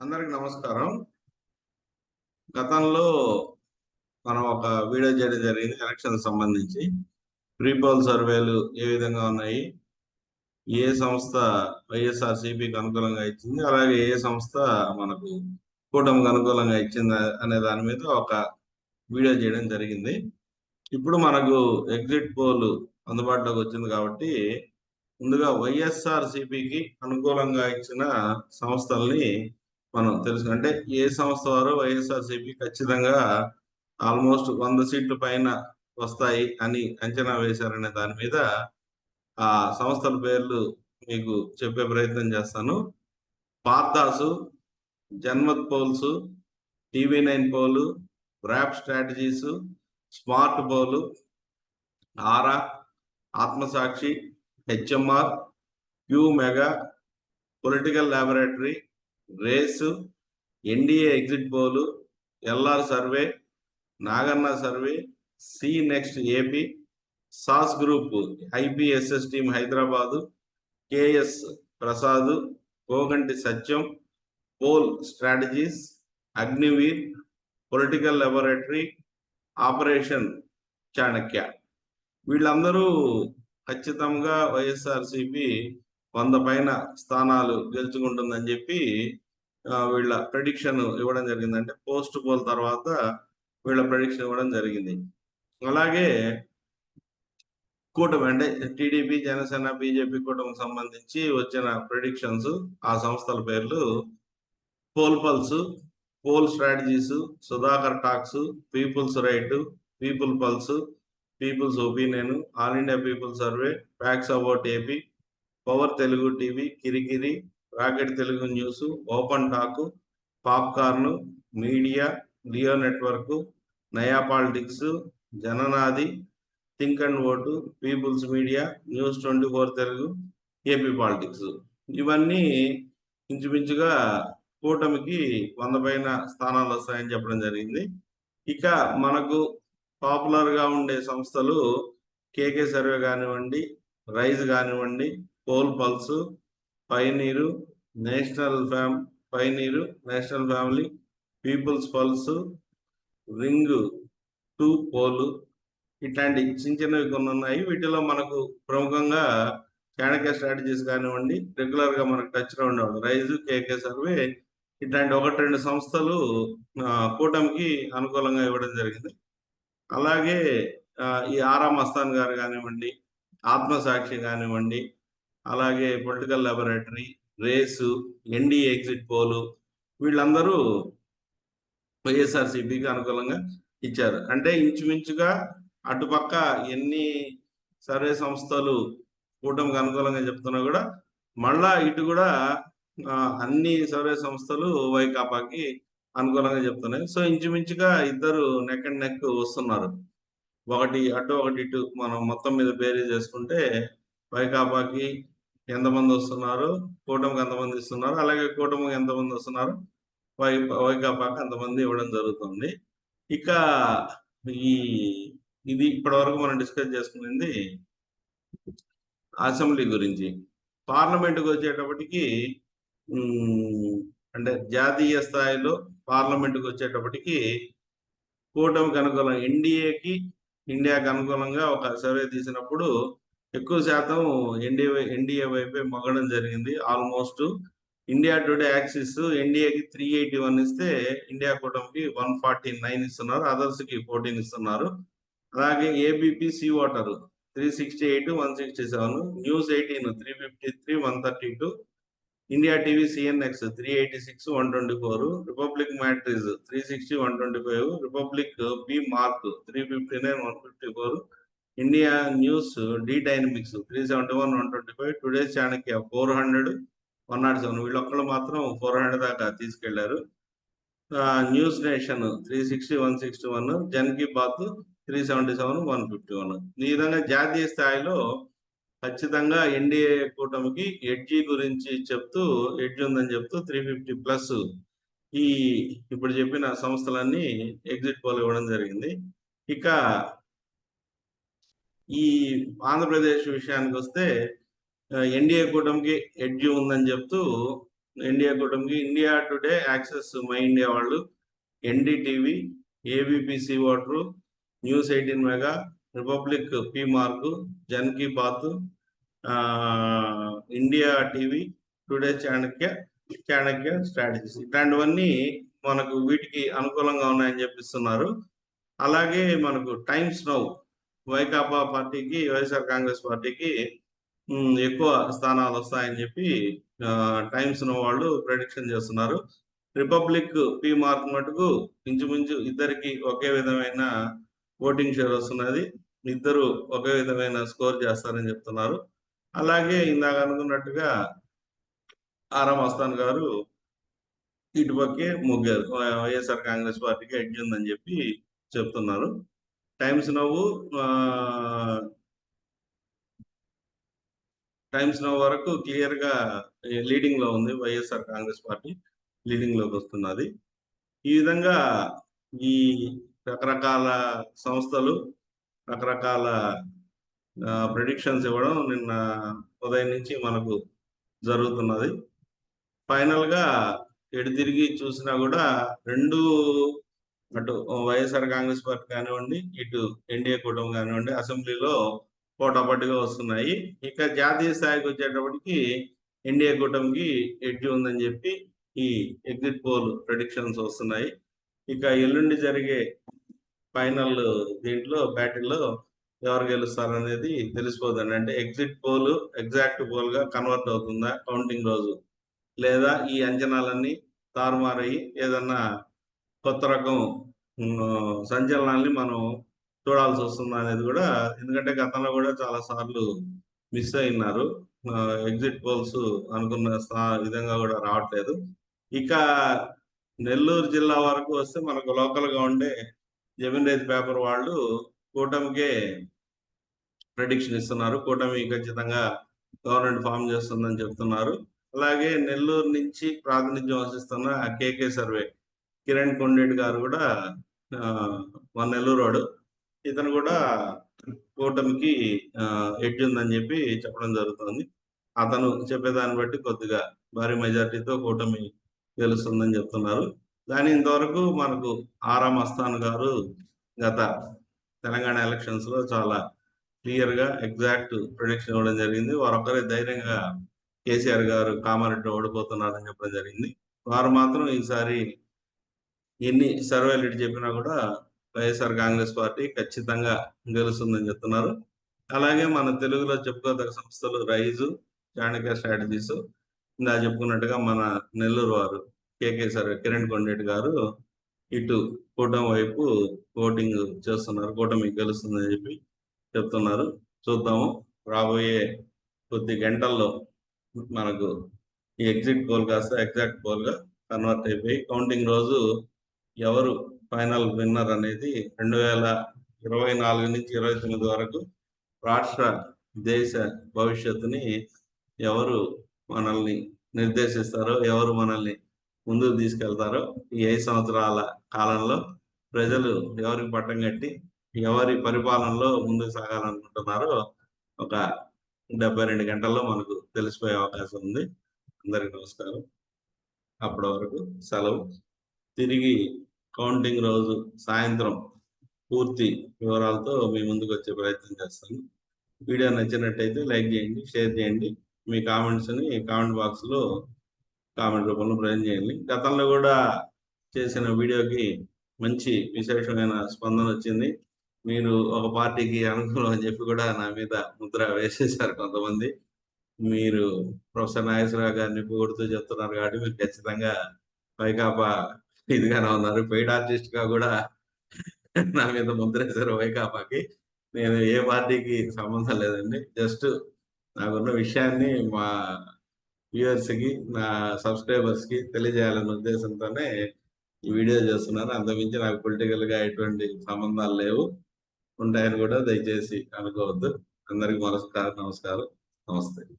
అందరికి నమస్కారం. గతంలో మనం ఒక వీడియో చేయడం జరిగింది ఎలక్షన్ సంబంధించి. ప్రీపోల్ సర్వేలు ఏ విధంగా ఉన్నాయి? ఏ సంస్థ వైఎస్ఆర్ సిపికి అనుకూలంగా ఇచ్చింది? అలాగే ఏ సంస్థ మనకు కూటమికి అనుకూలంగా ఇచ్చింది అనే దాని మీద ఒక వీడియో చేయడం జరిగింది. ఇప్పుడు మనకు ఎగ్జిట్ పోల్ అందుబాటులోకి వచ్చింది కాబట్టి ముందుగా వైఎస్ఆర్ సిపికి అనుకూలంగా ఇచ్చిన సంస్థల్ని మనం తెలుసు. అంటే ఏ సంస్థ వారు వైఎస్ఆర్సీపీ ఖచ్చితంగా ఆల్మోస్ట్ వంద సీట్ల పైన వస్తాయి అని అంచనా వేశారనే దాని మీద ఆ సంస్థల పేర్లు మీకు చెప్పే ప్రయత్నం చేస్తాను. పార్దాసు Janmat polls TV nine poll rap strategies smart poll Aaraa Atmasakshi HMR Q mega political laboratory race NDA exit poll LR survey Naganna survey C next AP SAS group IPSS team Hyderabad KS Prasad Koganti Satyam poll strategies Agniveer political laboratory operation Chanakya. వీళ్ళందరూ ఖచ్చితంగా వైఎస్ఆర్సిపి వంద పైన స్థానాలు గెలుచుకుంటుందని చెప్పి వీళ్ళ prediction ఇవ్వడం జరిగింది. అంటే పోస్ట్ పోల్ తర్వాత వీళ్ళ ప్రెడిక్షన్ ఇవ్వడం జరిగింది. అలాగే కూటమి అంటే టీడీపీ జనసేన బీజేపీ కూటమికి సంబంధించి వచ్చిన ప్రెడిక్షన్స్ ఆ సంస్థల పేర్లు poll pulse poll strategies Sudhakar talks people's right people pulse people's opinion all India people survey facts about AP power Telugu TV కిరికిరి rocket Telugu news open talk popcorn media Leo network Naya politics జననాది think and vote people's media news twenty four Telugu AP politics. ఇవన్నీ ఇంచుమించుగా కూటమికి వంద పైన స్థానాలు వస్తాయని చెప్పడం జరిగింది. ఇక మనకు పాపులర్గా ఉండే సంస్థలు కేకే సర్వే కానివ్వండి రైజ్ కానివ్వండి poll pulse pioneer national fam pioneer national family people's pulse ring two poll ఇట్లాంటి చిన్న చిన్నవి కొన్ని ఉన్నాయి. వీటిలో మనకు ప్రముఖంగా చాణక్య స్ట్రాటజీస్ కానివ్వండి రెగ్యులర్గా మనకు టచ్లో ఉండేవాడు రైజు కేకే సర్వే ఇట్లాంటి ఒకటి రెండు సంస్థలు కూటమికి అనుకూలంగా ఇవ్వడం జరిగింది. అలాగే ఈ ఆరా మస్తాన్ గారు కానివ్వండి ఆత్మసాక్షి కానివ్వండి అలాగే political laboratory race ND exit poll వీళ్ళందరూ వైఎస్ఆర్సిపికి అనుకూలంగా ఇచ్చారు. అంటే ఇంచుమించుగా అటుపక్క ఎన్ని సర్వే సంస్థలు కూటమికి అనుకూలంగా చెప్తున్నా కూడా మళ్ళా ఇటు కూడా అన్ని సర్వే సంస్థలు వైకాపాకి అనుకూలంగా చెప్తున్నాయి. సో ఇంచుమించుగా ఇద్దరు నెక్ అండ్ నెక్ వస్తున్నారు. ఒకటి అటు ఒకటి ఇటు మనం మొత్తం మీద బేరీ చేసుకుంటే వైకాపాకి ఎంతమంది వస్తున్నారు? కూటమికి ఎంతమంది ఇస్తున్నారు? అలాగే కూటమికి ఎంతమంది వస్తున్నారు? వై వైకాపాకి ఎంతమంది ఇవ్వడం జరుగుతుంది. ఇక ఈ ఇది ఇప్పటి వరకు మనం డిస్కస్ చేసుకునేది అసెంబ్లీ గురించి. పార్లమెంట్కి వచ్చేటప్పటికి అంటే జాతీయ స్థాయిలో పార్లమెంట్కి వచ్చేటప్పటికి కూటమికి అనుకూలం ఎన్డీఏకి ఇండియాకి అనుకూలంగా ఒక సర్వే తీసినప్పుడు ఎక్కువ శాతం ఎన్డీఏ ఎన్డీఏ వైపే మొగడం జరిగింది. ఆల్మోస్ట్ ఇండియా టుడే యాక్సిస్ ఎన్డీఏకి త్రీ ఎయిటీ వన్ ఇస్తే ఇండియా కూటమికి వన్ ఫార్టీ నైన్ ఇస్తున్నారు. అదర్స్కి ఫోర్టీన్ ఇస్తున్నారు. అలాగే ABP C voter three sixty eight one sixty seven news eighteen three fifty three one thirty two India TV CNX three eighty six one twenty four republic Matrize three sixty one twenty five republic B Marq three fifty nine one fifty four India news D dynamics three seventy one one twenty five today's Chanakya four hundred one not seven వీళ్ళొక్కళ్ళు మాత్రం four hundred దాకా తీసుకెళ్ళారు. News nation three sixty one sixty one Jan Ki Baat three seventy seven one fifty one ఈ విధంగా జాతీయ స్థాయిలో ఖచ్చితంగా NDA కూటమికి edge గురించి చెప్తూ ఎడ్జి ఉందని చెప్తూ త్రీ ఫిఫ్టీ ప్లస్ ఈ ఇప్పుడు చెప్పిన సంస్థలన్నీ ఎగ్జిట్ పోల్ ఇవ్వడం జరిగింది. ఇక ఈ ఆంధ్రప్రదేశ్ విషయానికి వస్తే ఎన్డీఏ కూటమికి ఎడ్జ్ ఉందని చెప్తూ ఎన్డీఏ కూటమికి India today axis my India వాళ్ళు NDTV ABP C voter news eighteen mega republic P Marq Jan Ki Baat ఆ, India TV today Chanakya Chanakya strategies. ఇట్లాంటివన్నీ మనకు వీటికి అనుకూలంగా ఉన్నాయని చెప్పిస్తున్నారు. అలాగే మనకు టైమ్స్ నౌ వైకాపా పార్టీకి వైఎస్ఆర్ కాంగ్రెస్ పార్టీకి ఎక్కువ స్థానాలు వస్తాయని చెప్పి టైమ్స్ వాళ్ళు ప్రెడిక్షన్ చేస్తున్నారు. రిపబ్లిక్ పి మార్క్ మటుకు ఇంచుమించు ఇద్దరికి ఒకే విధమైన ఓటింగ్ షేర్ వస్తున్నది. ఇద్దరు ఒకే విధమైన స్కోర్ చేస్తారని చెప్తున్నారు. అలాగే ఇందాక అనుకున్నట్టుగా ఆరామ్ అస్థాన్ గారు ఇటుపక్కే ముగ్గారు. వైఎస్ఆర్ కాంగ్రెస్ పార్టీకి ఎడ్జ్ ఉందని చెప్పి చెప్తున్నారు. టైమ్స్ నవ్వు టైమ్స్ నవ్ వరకు క్లియర్గా లీడింగ్లో ఉంది వైఎస్ఆర్ కాంగ్రెస్ పార్టీ లీడింగ్లోకి వస్తున్నది. ఈ విధంగా ఈ రకరకాల సంస్థలు రకరకాల ప్రిడిక్షన్స్ ఇవ్వడం నిన్న ఉదయం నుంచి మనకు జరుగుతున్నది. ఫైనల్గా ఎడు ఎటు తిరిగి చూసినా కూడా రెండు అటు వైఎస్ఆర్ కాంగ్రెస్ పార్టీ కానివ్వండి ఇటు ఎన్డీఏ కూటమి కానివ్వండి అసెంబ్లీలో పోటాపట్టిగా వస్తున్నాయి. ఇక జాతీయ స్థాయికి వచ్చేటప్పటికి ఎన్డీఏ కూటమికి ఎడ్జ్ ఉందని చెప్పి ఈ ఎగ్జిట్ పోల్ ప్రెడిక్షన్స్ వస్తున్నాయి. ఇక ఎల్లుండి జరిగే ఫైనల్ దీంట్లో బ్యాటిల్లో ఎవరు గెలుస్తారనేది తెలిసిపోతుంది అంటే ఎగ్జిట్ పోల్ ఎగ్జాక్ట్ పోల్గా కన్వర్ట్ అవుతుందా కౌంటింగ్ రోజు? లేదా ఈ అంచనాలన్నీ తారుమారయ్యి ఏదన్నా కొత్త రకం ఉమ్, సంచలనాల్ని మనం చూడాల్సి వస్తుంది అనేది కూడా ఎందుకంటే గతంలో కూడా చాలా సార్లు మిస్ అయినారు. ఎగ్జిట్ పోల్స్ అనుకున్న విధంగా కూడా రావట్లేదు. ఇక నెల్లూరు జిల్లా వరకు వస్తే మనకు లోకల్గా ఉండే జమీన్ రైతు పేపర్ వాళ్ళు కూటమికే ప్రెడిక్షన్ ఇస్తున్నారు. కూటమి ఖచ్చితంగా గవర్నమెంట్ ఫామ్ చేస్తుందని చెప్తున్నారు. అలాగే నెల్లూరు నుంచి ప్రాతినిధ్యం వహిస్తున్న కేకే సర్వే. కిరణ్ కొండేటి గారు కూడా వన్ మన నెల్లూరు ఇతను కూడా కూటమికి ఎడ్జ్ ఉందని చెప్పి చెప్పడం జరుగుతుంది. అతను చెప్పేదాన్ని బట్టి కొద్దిగా భారీ మెజార్టీతో కూటమి గెలుస్తుందని చెప్తున్నారు. కానీ ఇంతవరకు మనకు ఆరా మస్తాన్ గారు గత తెలంగాణ ఎలక్షన్స్లో చాలా క్లియర్గా ఎగ్జాక్ట్ ప్రొడిక్షన్ ఇవ్వడం జరిగింది. వారొక్కరే ధైర్యంగా కేసీఆర్ గారు కామారెడ్డి ఓడిపోతున్నారని చెప్పడం జరిగింది. వారు మాత్రం ఈసారి ఎన్ని సర్వేలు ఇటు చెప్పినా కూడా వైఎస్ఆర్ కాంగ్రెస్ పార్టీ ఖచ్చితంగా గెలుస్తుందని చెప్తున్నారు. అలాగే మన తెలుగులో చెప్పుకోదగ్గ సంస్థలు రైజు చాణక్య స్ట్రాటజీస్. ఇందా చెప్పుకున్నట్టుగా మన నెల్లూరు వారు కేకే సర్వే కిరణ్ కొండేటి గారు ఇటు కూటమి వైపు ఓటింగ్ చేస్తున్నారు. కూటమి గెలుస్తుందని చెప్పి చెప్తున్నారు. చూద్దాము. రాబోయే కొద్ది గంటల్లో మనకు ఈ ఎగ్జిట్ పోల్ కాస్త ఎగ్జాక్ట్ పోల్గా కన్వర్ట్ అయిపోయి కౌంటింగ్ రోజు ఎవరు ఫైనల్ విన్నర్ అనేది రెండు వేల ఇరవై నాలుగు నుంచి ఇరవై తొమ్మిది వరకు రాష్ట్ర దేశ భవిష్యత్తుని ఎవరు మనల్ని నిర్దేశిస్తారో ఎవరు మనల్ని ముందుకు తీసుకెళ్తారో ఈ ఐదు సంవత్సరాల కాలంలో ప్రజలు ఎవరికి పట్టం కట్టి ఎవరి పరిపాలనలో ముందుకు సాగాలనుకుంటున్నారో ఒక డెబ్బై రెండు గంటల్లో మనకు తెలిసిపోయే అవకాశం ఉంది. అందరికీ నమస్కారం. అప్పటి వరకు సెలవు. తిరిగి కౌంటింగ్ రోజు సాయంత్రం పూర్తి వివరాలతో మీ ముందుకు వచ్చే ప్రయత్నం చేస్తాను. వీడియో నచ్చినట్టయితే లైక్ చేయండి షేర్ చేయండి. మీ కామెంట్స్ని కామెంట్ బాక్స్లో కామెంట్ రూపంలో ప్రజెంట్ చేయండి. గతంలో కూడా చేసిన వీడియోకి మంచి విశేషమైన స్పందన వచ్చింది. మీరు ఒక పార్టీకి అనుకూలం అని చెప్పి కూడా నా మీద ముద్ర వేసేసారు కొంతమంది. మీరు ప్రొఫెసర్ నాగేశ్వరరావు గారిని పొగుడుతూ చెప్తున్నారు కాబట్టి మీరు ఖచ్చితంగా వైకాపా ఇదిగానే ఉన్నారు. పెయిడ్ ఆర్టిస్ట్గా కూడా నా మీద ముద్రేశారు వైకాపాకి. నేను ఏ పార్టీకి సంబంధం లేదండి. జస్ట్ నాకున్న విషయాన్ని మా వ్యూవర్స్కి నా సబ్స్క్రైబర్స్కి తెలియజేయాలనే ఉద్దేశంతోనే ఈ వీడియో చేస్తున్నాను అంతమించి నాకు పొలిటికల్గా ఎటువంటి సంబంధాలు లేవు. ఉంటాయని కూడా దయచేసి అనుకోవద్దు. అందరికి మరొకసారి నమస్కారం. నమస్తే.